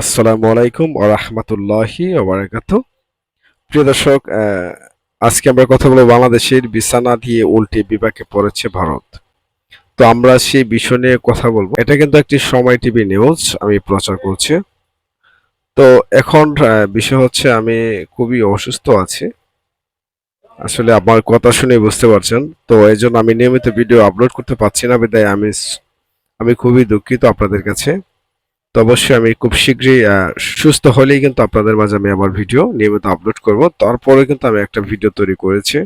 আসসালামু আলাইকুম ও রহমতুল্লাহি ওবারাকাতু প্রিয় দর্শক আজকে আমরা কথা বলব বাংলাদেশের বিছানা দিয়ে উল্টে বিপাকে পড়েছে ভারত। তো আমরা সেই বিষয় নিয়ে কথা বলব। এটা কিন্তু একটি সময় টিভি নিউজ আমি প্রচার করছি। তো এখন বিষয় হচ্ছে আমি খুবই অসুস্থ আছি। আসলে আমার কথা শুনে বুঝতে পারছেন। তো এই জন্য আমি নিয়মিত ভিডিও আপলোড করতে পারছি না, বিদায় আমি আমি খুবই দুঃখিত আপনাদের কাছে। তো অবশ্যই আমি খুব শীঘ্রই সুস্থ হলেই কিন্তু আপনাদের মাঝে আমি আমার ভিডিও নিয়মিত আপলোড করব। তারপরে কিন্তু আমি একটা ভিডিও তৈরি করেছি।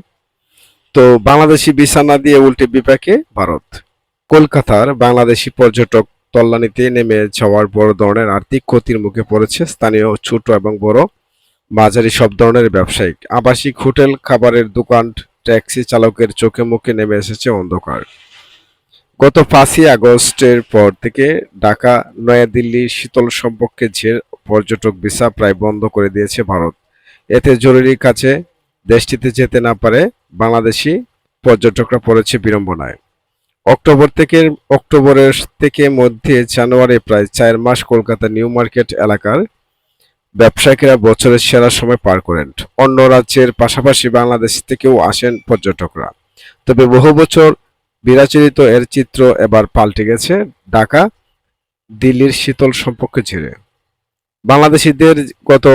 তো বাংলাদেশি বিছানা দিয়ে উল্টে বিপাকে ভারত। কলকাতার বাংলাদেশি পর্যটক তল্লানিতে নেমে যাওয়ার বড় ধরনের আর্থিক ক্ষতির মুখে পড়েছে স্থানীয় ছোট এবং বড় মাঝারি সব ধরনের ব্যবসায়িক। আবাসিক হোটেল, খাবারের দোকান, ট্যাক্সি চালকের চোখে মুখে নেমে এসেছে অন্ধকার। গত পাঁচই আগস্টের পর থেকে ঢাকা নয়াদিল্লির শীতল সম্পর্কে যে পর্যটক ভিসা প্রায় বন্ধ করে দিয়েছে ভারত। এতে জরুরি কাছে দেশটিতে যেতে না পারে বাংলাদেশি পর্যটকরা পড়েছে বিড়ম্বনায়। অক্টোবর থেকে, অক্টোবরের থেকে মধ্যে জানুয়ারি প্রায় চার মাস কলকাতা নিউ মার্কেট এলাকার ব্যবসায়ীরা বছরের সেরা সময় পার করেন। অন্য রাজ্যের পাশাপাশি বাংলাদেশ থেকেও আসেন পর্যটকরা। তবে বহু বছর বিরাচরিত এর চিত্র এবার পাল্টে গেছে ঢাকা, দিল্লির শীতল সম্পর্কে ঝিরে বাংলাদেশিদের গত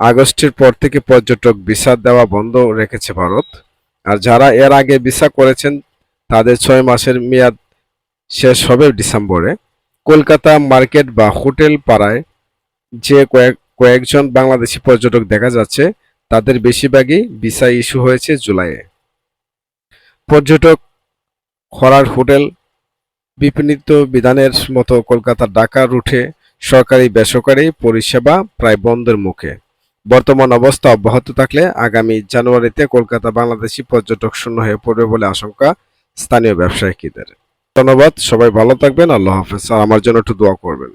আগস্টের পর থেকে পর্যটক ভিসা দেওয়া বন্ধ রেখেছে ভারত, আর যারা এর আগে ভিসা করেছেন তাদের ছয় মাসের মেয়াদ শেষ হবে ডিসেম্বরে। কলকাতা মার্কেট বা হোটেল পাড়ায় যে কয়েক, কয়েকজন বাংলাদেশি পর্যটক দেখা যাচ্ছে, তাদের বেশিরভাগই ভিসা ইস্যু হয়েছে জুলাইয়ে। পর্যটক খরার হোটেল, বিপণিত বিধানের মতো কলকাতা ঢাকা রুটে সরকারি বেসরকারি পরিষেবা প্রায় বন্ধের মুখে। বর্তমান অবস্থা অব্যাহত থাকলে আগামী জানুয়ারিতে কলকাতা বাংলাদেশি পর্যটক শূন্য হয়ে পড়বে বলে আশঙ্কা স্থানীয় ব্যবসায়ীদের। ধন্যবাদ, সবাই ভালো থাকবেন, আল্লাহ হাফেজ। আর আমার জন্য একটু দোয়া করবেন।